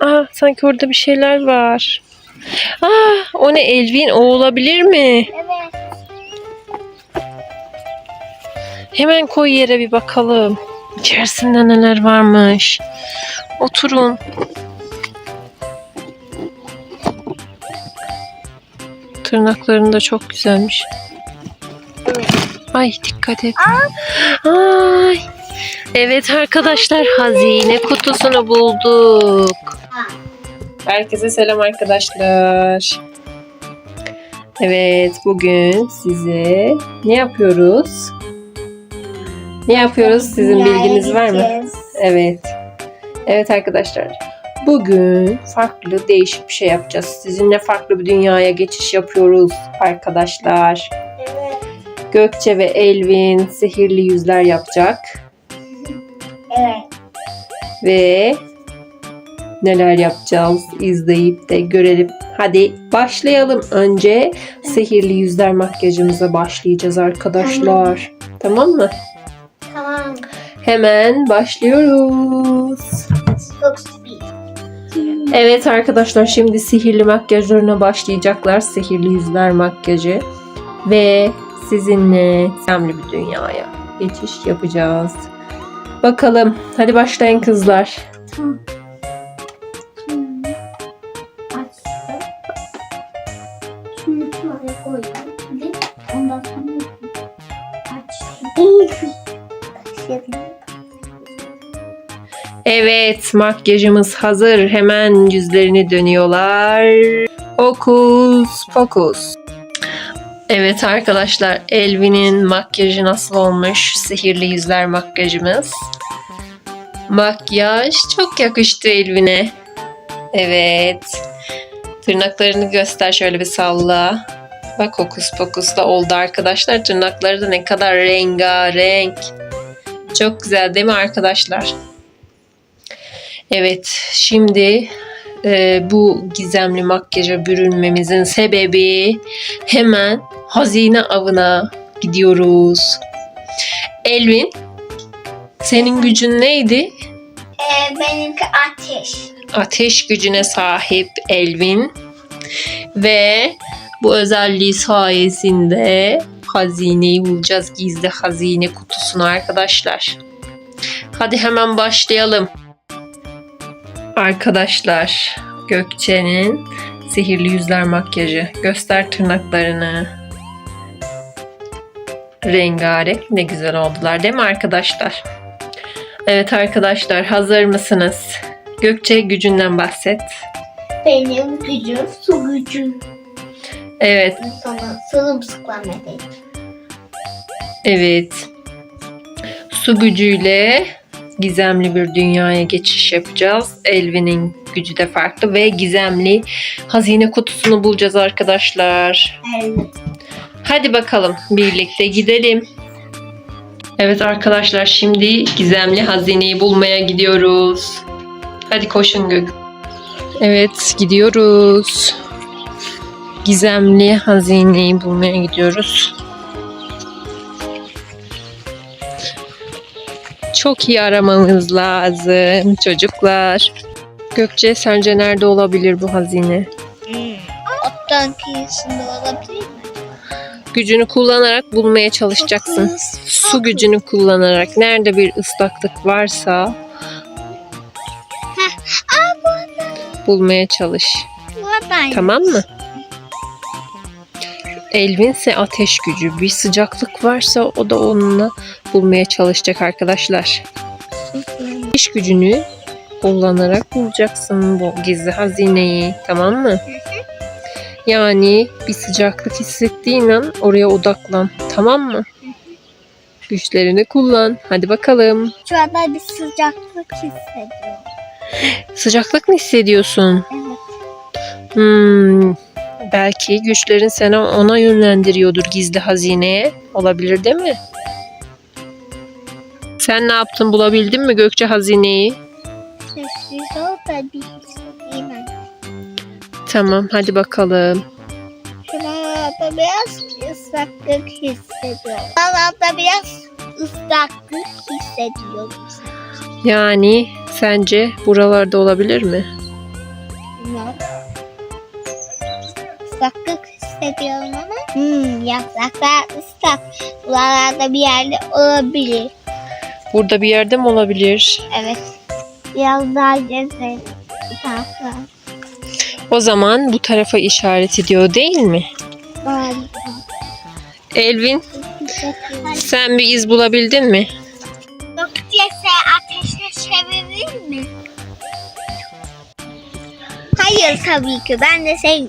Aa, sanki orada bir şeyler var. Aa, o ne Elvin? O olabilir mi? Evet. Hemen koy yere bir bakalım. İçerisinde neler varmış. Oturun. Tırnakların da çok güzelmiş. Ay dikkat et. Ay. Evet arkadaşlar hazine kutusunu bulduk. Herkese selam arkadaşlar. Evet bugün size ne yapıyoruz? Ne yapıyoruz? Sizin bilginiz var mı? Evet. Evet arkadaşlar. Bugün farklı değişik bir şey yapacağız. Sizinle farklı bir dünyaya geçiş yapıyoruz arkadaşlar. Evet. Gökçe ve Elvin sihirli yüzler yapacak. Ve neler yapacağız izleyip de görelim. Hadi başlayalım. Önce sihirli yüzler makyajımıza başlayacağız arkadaşlar. Tamam mı? Tamam. Hemen başlıyoruz. Evet arkadaşlar şimdi sihirli makyajlarına başlayacaklar. Sihirli yüzler makyajı. Ve sizinle gizemli bir dünyaya geçiş yapacağız. Bakalım. Hadi başlayın kızlar. Evet makyajımız hazır. Hemen yüzlerini dönüyorlar. Okus pokus. Evet arkadaşlar Elvin'in makyajı nasıl olmuş? Sihirli yüzler makyajımız. Makyaj çok yakıştı Elvin'e. Evet. Tırnaklarını göster şöyle bir salla. Bak hokus pokus da oldu arkadaşlar. Tırnakları da ne kadar rengarenk. Çok güzel değil mi arkadaşlar? Evet, şimdi e, bu gizemli makyaja bürünmemizin sebebi hemen hazine avına gidiyoruz. Elvin, senin gücün neydi? Ee, benimki ateş. Ateş gücüne sahip Elvin ve bu özelliği sayesinde hazineyi bulacağız. Gizli hazine kutusunu arkadaşlar. Hadi hemen başlayalım. Arkadaşlar Gökçe'nin sihirli yüzler makyajı. Göster tırnaklarını. Rengarenk ne güzel oldular değil mi arkadaşlar? Evet arkadaşlar hazır mısınız? Gökçe gücünden bahset. Benim gücüm su gücü. Evet, Sonra sırımsıklam edeyim. evet. Su gücüyle gizemli bir dünyaya geçiş yapacağız. Elvin'in gücü de farklı ve gizemli hazine kutusunu bulacağız arkadaşlar. Evet. Hadi bakalım birlikte gidelim. Evet arkadaşlar şimdi gizemli hazineyi bulmaya gidiyoruz. Hadi koşun Gök. Evet gidiyoruz. Gizemli hazineyi bulmaya gidiyoruz. Çok iyi aramamız lazım çocuklar. Gökçe sence nerede olabilir bu hazine? Ottan kıyısında olabilir mi? Gücünü kullanarak bulmaya çalışacaksın. Su gücünü kullanarak nerede bir ıslaklık varsa bulmaya çalış. Tamam mı? Elvin ise ateş gücü. Bir sıcaklık varsa o da onunla bulmaya çalışacak arkadaşlar. Ateş gücünü kullanarak bulacaksın bu gizli hazineyi. Tamam mı? Yani bir sıcaklık hissettiğin an oraya odaklan. Tamam mı? Güçlerini kullan. Hadi bakalım. Şu anda bir sıcaklık hissediyorum. Sıcaklık mı hissediyorsun? Evet. Hmm, belki güçlerin seni ona yönlendiriyordur gizli hazineye. Olabilir değil mi? Sen ne yaptın? Bulabildin mi Gökçe hazineyi? Sessiz ol da. Tamam hadi bakalım. Şu anda biraz ıslaklık hissediyorum. Şu anda biraz ıslaklık hissediyorum. Yani sence buralarda olabilir mi? Hissediyorum ama. Hmm, yapraklar ıslak. Buralarda bir yerde olabilir. Burada bir yerde mi olabilir? Evet. Biraz daha gezelim. Taraflar. O zaman bu tarafa işaret ediyor değil mi? Galiba. Elvin sen bir iz bulabildin mi? Hayır tabii ki. Ben de şey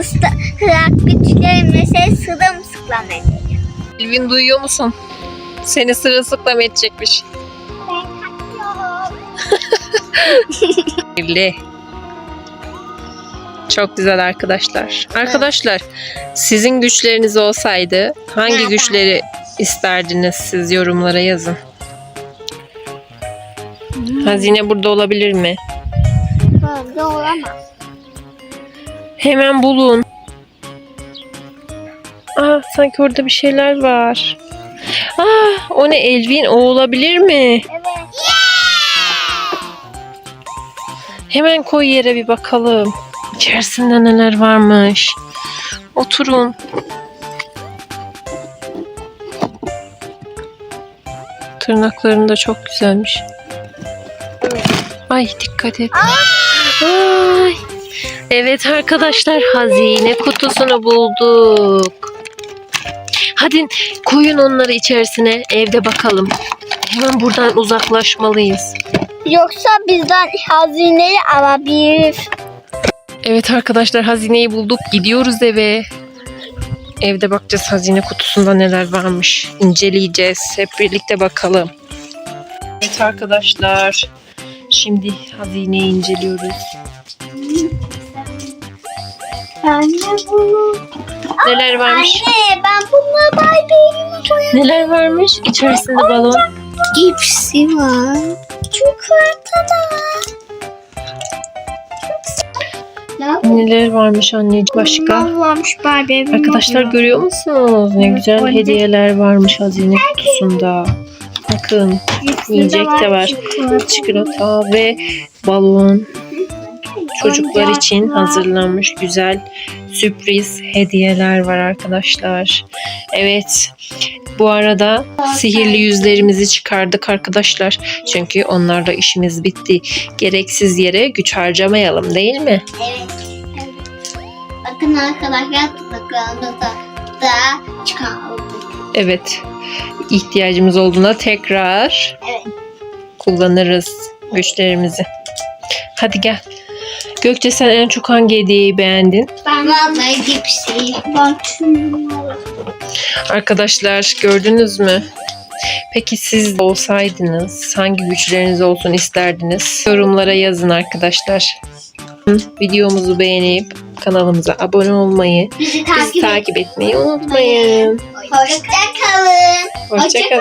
usta güçlerimle şey sırılsıklam edeceğim. Elvin duyuyor musun? Seni sırılsıklam edecekmiş. Ben kaçıyorum. Çok güzel arkadaşlar. Arkadaşlar sizin güçleriniz olsaydı hangi Nereden? güçleri isterdiniz siz yorumlara yazın. Hazine burada olabilir mi? Böyle olamaz. Hemen bulun. Aa sanki orada bir şeyler var. Aa o ne Elvin o olabilir mi? Evet. Hemen koy yere bir bakalım. İçerisinde neler varmış. Oturun. Tırnakların da çok güzelmiş. Ay dikkat et. Ay. Evet arkadaşlar hazine kutusunu bulduk. Hadi koyun onları içerisine evde bakalım. Hemen buradan uzaklaşmalıyız. Yoksa bizden hazineyi alabilir. Evet arkadaşlar hazineyi bulduk. Gidiyoruz eve. Evde bakacağız hazine kutusunda neler varmış. İnceleyeceğiz. Hep birlikte bakalım. Evet arkadaşlar. Şimdi hazineyi inceliyoruz. Anne bunu. Neler varmış? Anne ben bununla Barbie'yi. Neler varmış? İçerisinde balon. Hepsi var. Çikolata Neler varmış anneciğim başka? varmış Barbie. Arkadaşlar görüyor musunuz? Ne güzel Anne. hediyeler varmış hazine kutusunda. Bakın yiyecek de var. çikolata ve balon çocuklar için hazırlanmış güzel sürpriz hediyeler var arkadaşlar. Evet. Bu arada sihirli yüzlerimizi çıkardık arkadaşlar. Çünkü onlarla işimiz bitti. Gereksiz yere güç harcamayalım değil mi? Evet. Bakın arkadaşlar da, da çıkardık. Evet. İhtiyacımız olduğunda tekrar Evet. kullanırız güçlerimizi. Hadi gel. Gökçe sen en çok hangi hediyeyi beğendin? Ben vallahi. Bak şunlara. Arkadaşlar gördünüz mü? Peki siz olsaydınız hangi güçleriniz olsun isterdiniz? Yorumlara yazın arkadaşlar. Videomuzu beğenip kanalımıza abone olmayı, Bizi bizi takip etmeyi unutmayın. Hoşça kalın. Hoşçakalın.